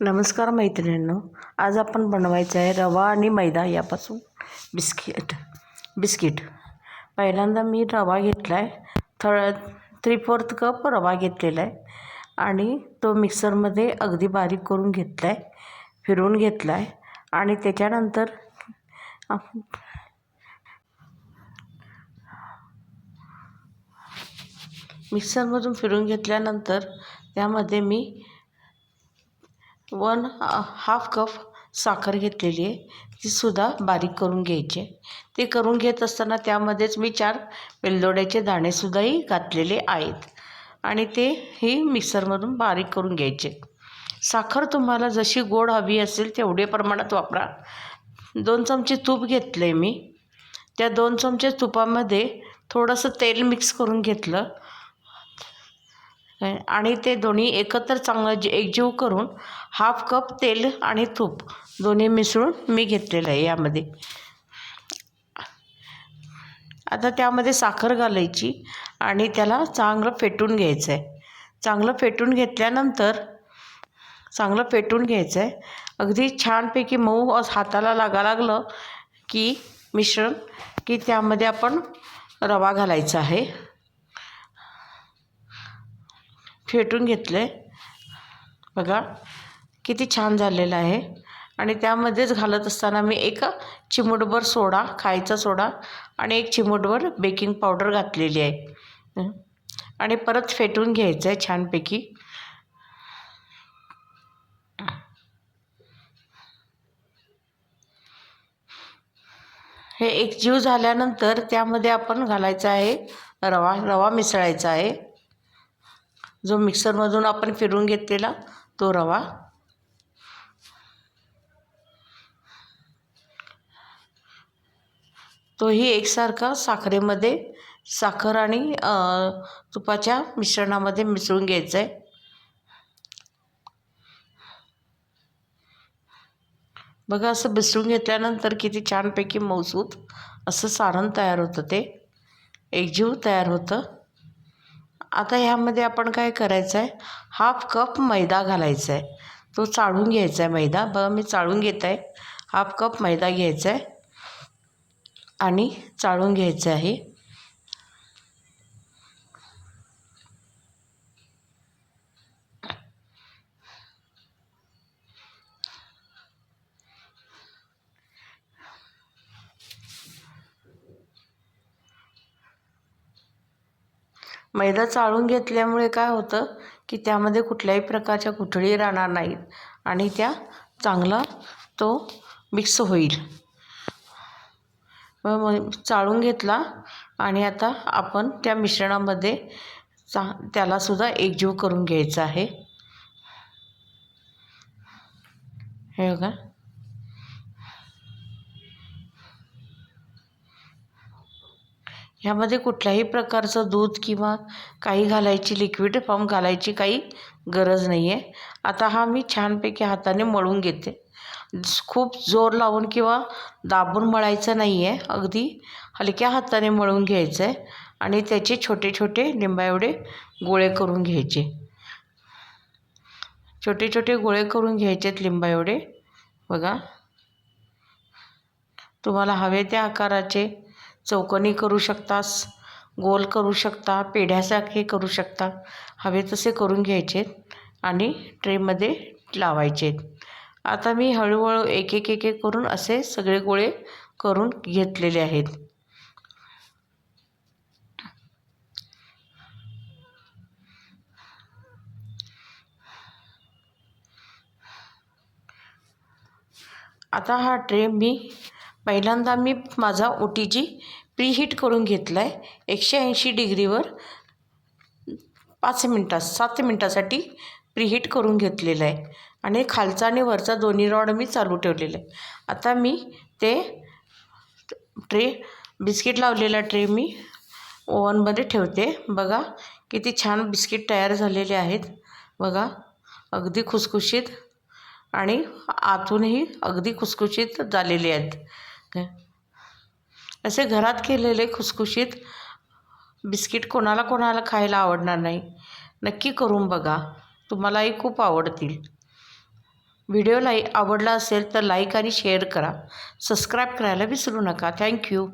नमस्कार मैत्रिणींनो आज आपण बनवायचं आहे रवा आणि मैदा यापासून. Biscuit biscuit. पहिल्यांदा मी रवा घेतला आहे थोडा थ्री फोर्थ कप रवा घेतलेला आहे. आणि तो मिक्सरमध्ये अगदी बारीक करून घेतला आहे फिरवून घेतला आहे आणि त्याच्यानंतर मिक्सरमधून फिरून घेतल्यानंतर त्यामध्ये मी वन हाफ कप साखर घेतलेली आहे. तीसुद्धा बारीक करून घ्यायची आहे. ते करून घेत असताना त्यामध्येच मी चार वेलदोड्याचे दाणेसुद्धाही घातलेले आहेत. आणि ते ही मिक्सरमधून बारीक करून घ्यायचे साखर तुम्हाला जशी गोड हवी असेल तेवढे प्रमाणात वापरा. दोन चमचे तूप घेतलं आहे मी. त्या दोन चमचे तुपामध्ये थोडंसं तेल मिक्स करून घेतलं. आणि ते दोन्ही एकत्र चांगलं जे एकजीव करून हाफ कप तेल आणि तूप दोन्ही मिसळून मी घेतलेलं आहे यामध्ये. आता त्यामध्ये साखर घालायची आणि त्याला चांगलं फेटून घ्यायचं आहे चांगलं फेटून घेतल्यानंतर चांगलं फेटून घ्यायचं आहे अगदी छानपैकी मऊ हाताला लागा लागलं की मिश्रण की त्यामध्ये आपण रवा घालायचा आहे. फेटून घेतलं. आहे बघा किती छान झालेलं आहे. आणि त्यामध्येच घालत असताना मी एक चिमूटभर सोडा खायचा सोडा आणि एक चिमूटभर बेकिंग पावडर घातलेली आहे. आणि परत फेटून घ्यायचं आहे छानपैकी. हे एकजीव झाल्यानंतर त्यामध्ये आपण घालायचं आहे रवा रवा मिसळायचा आहे. जो मिक्सरमधून आपण फिरून घेतलेला तो रवा. तोही एकसारखा साखरेमध्ये साखर आणि तुपाच्या मिश्रणामध्ये मिसळून घ्यायचं आहे बघा असं मिसळून घेतल्यानंतर किती छानपैकी मौसूत असं सारण तयार होतं ते. एकजीव तयार होतं. आता ह्यामध्ये आपण काय करायचं आहे हाफ कप मैदा घालायचा आहे तो चाळून घ्यायचा आहे मैदा. बघा मी चाळून घेत आहे हाफ कप मैदा घ्यायचा आहे आणि चाळून घ्यायचं आहे मैदा चाळून घेतल्यामुळे काय होतं की त्यामध्ये कुठल्याही प्रकारच्या गुठळी राहणार नाहीत आणि त्या चांगला तो मिक्स होईल. मग चाळून घेतला आणि आता आपण त्या मिश्रणामध्ये चा त्यालासुद्धा एकजीव करून घ्यायचा आहे. हे बघा. ह्यामध्ये कुठल्याही प्रकारचं दूध किंवा काही घालायची लिक्विड फॉर्म घालायची काही गरज नाही आहे आता हा मी छानपैकी हाताने मळून घेते. खूप जोर लावून किंवा दाबून मळायचं नाही आहे अगदी हलक्या हाताने मळून घ्यायचं आहे आणि त्याचे छोटे छोटे लिंबा एवढे गोळे करून घ्यायचे. छोटे छोटे गोळे करून घ्यायचेत लिंबा एवढे. बघा. तुम्हाला हवे त्या आकाराचे चौकोनी करू शकतास गोल करू शकता पेढ्यासारखे करू शकता. हवे तसे करून घ्यायचे आणि ट्रेमध्ये लावायचे आता मी हळूहळू एक एक एक एक करून असे सगळे गोळे करून घेतलेले आहेत. आता हा ट्रे मी पहिल्यांदा मी माझा ओ टी जी प्रीहीट करून घेतला आहे एकशे ऐंशी डिग्रीवर पाच मिनटात सात मिनटासाठी प्रीहीट करून घेतलेलं आहे. आणि खालचा आणि वरचा दोन्ही रॉड मी चालू ठेवलेला आहे आता मी ते ट्रे बिस्किट लावलेला ट्रे मी ओव्हनमध्ये ठेवते. बघा किती छान बिस्किट तयार झालेले आहेत. बघा अगदी खुसखुशीत आणि आतूनही अगदी खुसखुशीत झालेले आहेत. असे घरात केलेले खुसखुशीत बिस्किट कोणाला कोणाला खायला आवडणार नाही. नक्की करून बघा. तुम्हालाही खूप आवडतील. व्हिडिओ लाई आवडला असेल तर लाईक आणि शेअर करा. सबस्क्राईब करायला विसरू नका. थँक्यू.